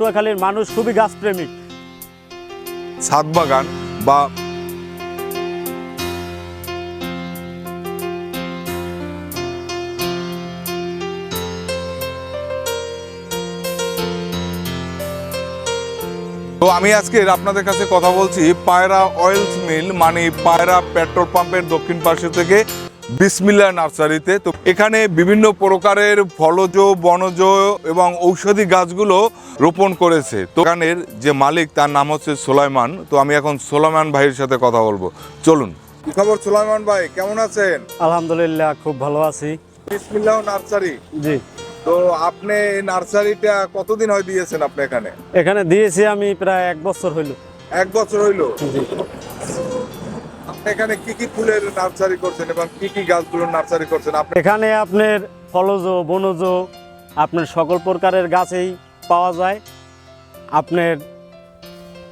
পটুয়াখালীর মানুষ খুবই গাছপ্রেমিক ছাদ বাগান বা তো আমি আজকে আপনাদের কাছে কথা বলছি পায়রা অয়েলস মিল মানে পায়রা পেট্রোল পাম্পের দক্ষিণ পাশে থেকে বিসমিল্লা নার্সারিতে। তো এখানে বিভিন্ন প্রকারের ফলজ বনজ এবং ঔষধি গাছগুলো রোপণ করেছে। তো এখানের যে মালিক তার নাম হচ্ছে সোলাইমান। তো আমি এখন সোলাইমান ভাইয়ের সাথে কথা বলব। চলুন। কি খবর সোলাইমান ভাই? কেমন আছেন? আলহামদুলিল্লাহ খুব ভালো আছি। বিসমিল্লাহ নার্সারি। জি। তো আপনি নার্সারিটা কতদিন হয় দিয়েছেন আপনি এখানে? এখানে দিয়েছি আমি প্রায় এক বছর হইল। এক বছর হইল। জি। এখানে কি কি ফুলের নার্সারি করছেন এবং কি কি গাছগুলোর নার্সারি করছেন? এখানে আপনার ফলজ, বনজ, আপনার সকল প্রকারের গাছেই পাওয়া যায়। আপনার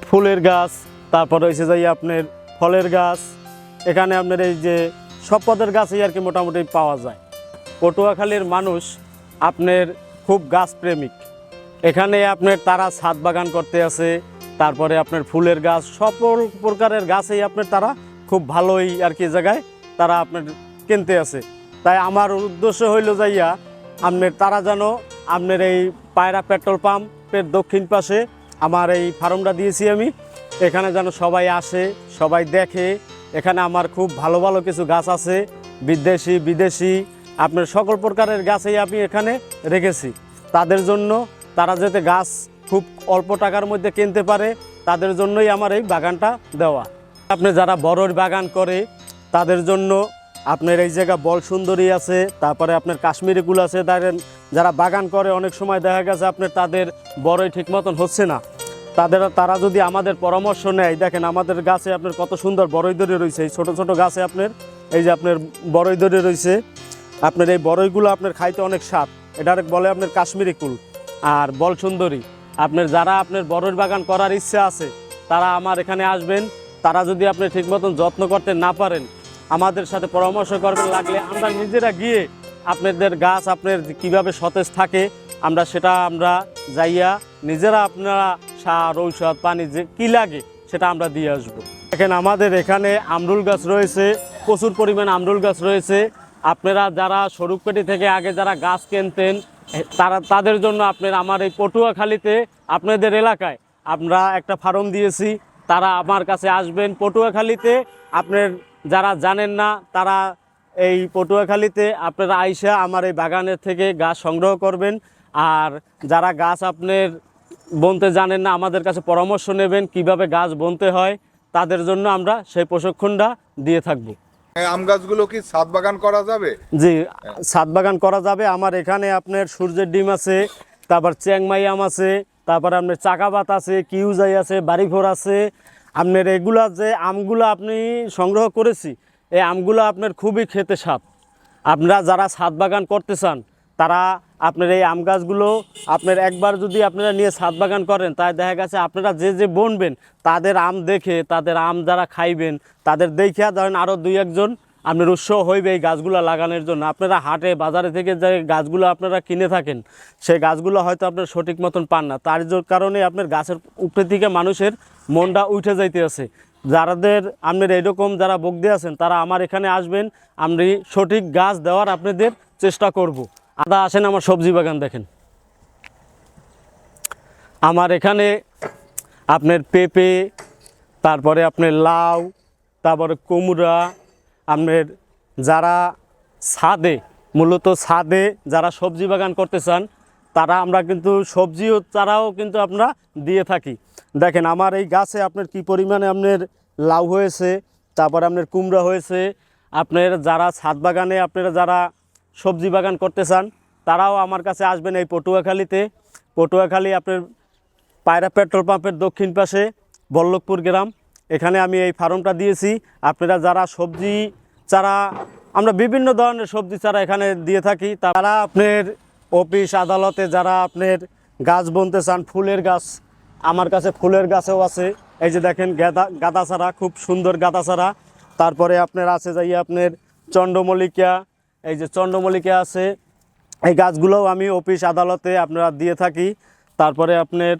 ফুলের গাছ, তারপর হয়েছে যাই আপনার ফলের গাছ। এখানে আপনার এই যে সব পদের গাছই আর কি মোটামুটি পাওয়া যায়। পটুয়াখালীর মানুষ আপনার খুব গাছপ্রেমিক। এখানে আপনার তারা ছাদ বাগান করতে আছে তারপরে আপনার ফুলের গাছ, সকল প্রকারের গাছেই আপনার তারা খুব ভালোই আর কি জায়গায় তারা আপনার কিনতে আছে। তাই আমার উদ্দেশ্য হইল যাইয়া আপনার তারা যেন আপনার এই পায়রা পেট্রোল পাম্পের দক্ষিণ পাশে আমার এই ফার্মটা দিয়েছি আমি। এখানে যেন সবাই আসে, সবাই দেখে। এখানে আমার খুব ভালো ভালো কিছু গাছ আছে বিদেশি বিদেশি। আপনার সকল প্রকারের গাছেই আমি এখানে রেখেছি। তাদের জন্য তারা যাতে গাছ খুব অল্প টাকার মধ্যে কিনতে পারে, তাদের জন্যই আমার এই বাগানটা দেওয়া। আপনি যারা বড়র বাগান করে, তাদের জন্য আপনার এই জায়গা বল সুন্দরী আছে, তারপরে আপনার কাশ্মীরি কুল আছে তাদের যারা বাগান করে, অনেক সময় দেখা গেছে আপনার তাদের বড়ই ঠিক মতন হচ্ছে না। তাদের, তারা যদি আমাদের পরামর্শ নেয়, দেখেন আমাদের গাছে আপনার কত সুন্দর বড়ই দড়ি রয়েছে, এই ছোটো ছোটো গাছে আপনার, এই যে আপনার বড়ই ধরে রয়েছে, আপনার এই বড়ইগুলো আপনার খাইতে অনেক স্বাদ, এটা বলে আপনার কাশ্মীরি কুল। আর বল সুন্দরী, আপনার যারা আপনার বড়ই বাগান করার ইচ্ছা আছে, তারা আমার এখানে আসবেন তারা যদি আপনি ঠিক মতন যত্ন করতে না পারেন, আমাদের সাথে পরামর্শ করবেন লাগলে আমরা নিজেরা গিয়ে আপনাদের গাছ আপনার কীভাবে সতেজ থাকে, আমরা সেটা আমরা যাইয়া নিজেরা আপনারা সার, ঔষধ, পানি যে কী লাগে সেটা আমরা দিয়ে আসব। দেখেন আমাদের এখানে আমরুল গাছ রয়েছে, প্রচুর পরিমাণ আমরুল গাছ রয়েছে। আপনারা যারা স্বরূপকাঠি থেকে আগে যারা গাছ কিনতেন তারা, তাদের জন্য আপনার আমার এই পটুয়াখালীতে আপনাদের এলাকায় আমরা একটা ফার্ম দিয়েছি। তারা আমার কাছে আসবেন পটুয়াখালীতে। আপনার যারা জানেন না তারা এই পটুয়াখালীতে আপনারা আইসা আমার এই বাগানের থেকে গাছ সংগ্রহ করবেন। আর যারা গাছ আপনার বনতে জানেন না আমাদের কাছে পরামর্শ নেবেন কীভাবে গাছ বনতে হয় তাদের জন্য আমরা সেই প্রশিক্ষণটা দিয়ে থাকব। আম গাছগুলো কি ছাদ বাগান করা যাবে? জি ছাদ বাগান করা যাবে। আমার এখানে আপনার সূর্যের ডিম আছে তারপর চ্যাংমাই আম আছে তারপর আপনার চাকাবাত আছে, কিউজাই আছে, বাড়িঘর আছে। আপনার এগুলা যে আমগুলো আপনি সংগ্রহ করেছি, এই আমগুলো আপনার খুবই খেতে স্বাদ। আপনারা যারা ছাদ বাগান করতে চান, তারা আপনার এই আম গাছগুলো আপনার একবার যদি আপনারা নিয়ে ছাদ বাগান করেন তাই দেখা গেছে আপনারা যে যে বনবেন, তাদের আম দেখে, তাদের আম যারা খাইবেন, তাদের দেখে ধরেন আরও দুই একজন আপনার উৎসাহ হইবে এই গাছগুলো লাগানোর জন্য। আপনারা হাটে, বাজারে থেকে যে গাছগুলো আপনারা কিনে থাকেন, সেই গাছগুলো হয়তো আপনার সঠিক মতন পান না। তার কারণে আপনার গাছের উপরে থেকে মানুষের মনটা উঠে যাইতে আছে। যারাদের আপনার এরকম যারা বগদে আছেন, তারা আমার এখানে আসবেন, আমি সঠিক গাছ দেওয়ার আপনাদের চেষ্টা করব। আদা আসেন আমার সবজি বাগান দেখেন। আমার এখানে আপনার পেঁপে, তারপরে আপনার লাউ, তারপরে কুমড়া আপনার যারা ছাদে মূলত ছাদে যারা সবজি বাগান করতে চান, তারা আমরা কিন্তু সবজিও চারাও কিন্তু আমরা দিয়ে থাকি। দেখেন আমার এই গাছে আপনার কি পরিমাণে আপনার লাউ হয়েছে, তারপর আপনার কুমড়া হয়েছে, আপনার যারা ছাদ বাগানে আপনারা যারা সবজি বাগান করতে চান, তারাও আমার কাছে আসবেন এই পটুয়াখালীতে। পটুয়াখালী আপনার পায়রা পেট্রোল পাম্পের দক্ষিণ পাশে বল্লভপুর গ্রাম। এখানে আমি এই ফার্মটা দিয়েছি। আপনারা যারা সবজি চারা, আমরা বিভিন্ন ধরনের সবজি চারা এখানে দিয়ে থাকি। তারা আপনার অফিস আদালতে যারা আপনার গাছ বুনতে চান, ফুলের গাছ, আমার কাছে ফুলের গাছও আছে। এই যে দেখেন, গাঁদা গাঁদা চারা, খুব সুন্দর গাঁদা চারা। তারপরে আপনার আছে যাই আপনার চন্দ্রমল্লিকা, এই যে চন্দ্রমল্লিকা আছে। এই গাছগুলোও আমি অফিস আদালতে আপনারা দিয়ে থাকি। তারপরে আপনার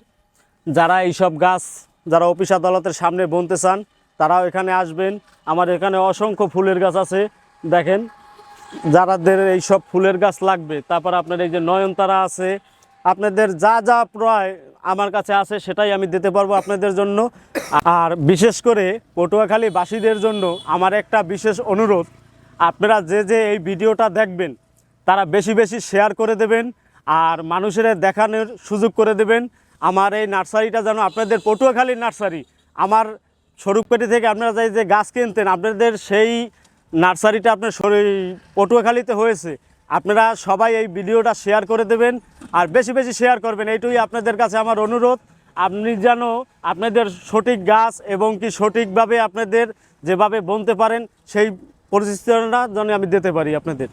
যারা এইসব গাছ যারা অফিস আদালতের সামনে বনতে চান, তারাও এখানে আসবেন। আমার এখানে অসংখ্য ফুলের গাছ আছে। দেখেন, যারাদের এই সব ফুলের গাছ লাগবে, তারপর আপনার এই যে নয়নতারা আছে, আপনাদের যা যা প্রয় আমার কাছে আছে, সেটাই আমি দিতে পারব আপনাদের জন্য। আর বিশেষ করে পটুয়াখালী বাসীদের জন্য আমার একটা বিশেষ অনুরোধ, আপনারা যে যে এই ভিডিওটা দেখবেন, তারা বেশি বেশি শেয়ার করে দেবেন, আর মানুষের দেখানোর সুযোগ করে দেবেন। আমার এই নার্সারিটা যেন আপনাদের পটুয়াখালীর নার্সারি, আমার স্বরূপপেটি থেকে আপনারা যাই যে গাছ কিনতেন, আপনাদের সেই নার্সারিটা আপনার পটুয়াখালীতে হয়েছে। আপনারা সবাই এই ভিডিওটা শেয়ার করে দেবেন আর বেশি বেশি শেয়ার করবেন। এইটুই আপনাদের কাছে আমার অনুরোধ। আপনি যেন আপনাদের সঠিক গাছ এবং কি সঠিকভাবে আপনাদের যেভাবে বনতে পারেন, সেই পরিস্থিতিটা যেন আমি দিতে পারি আপনাদের।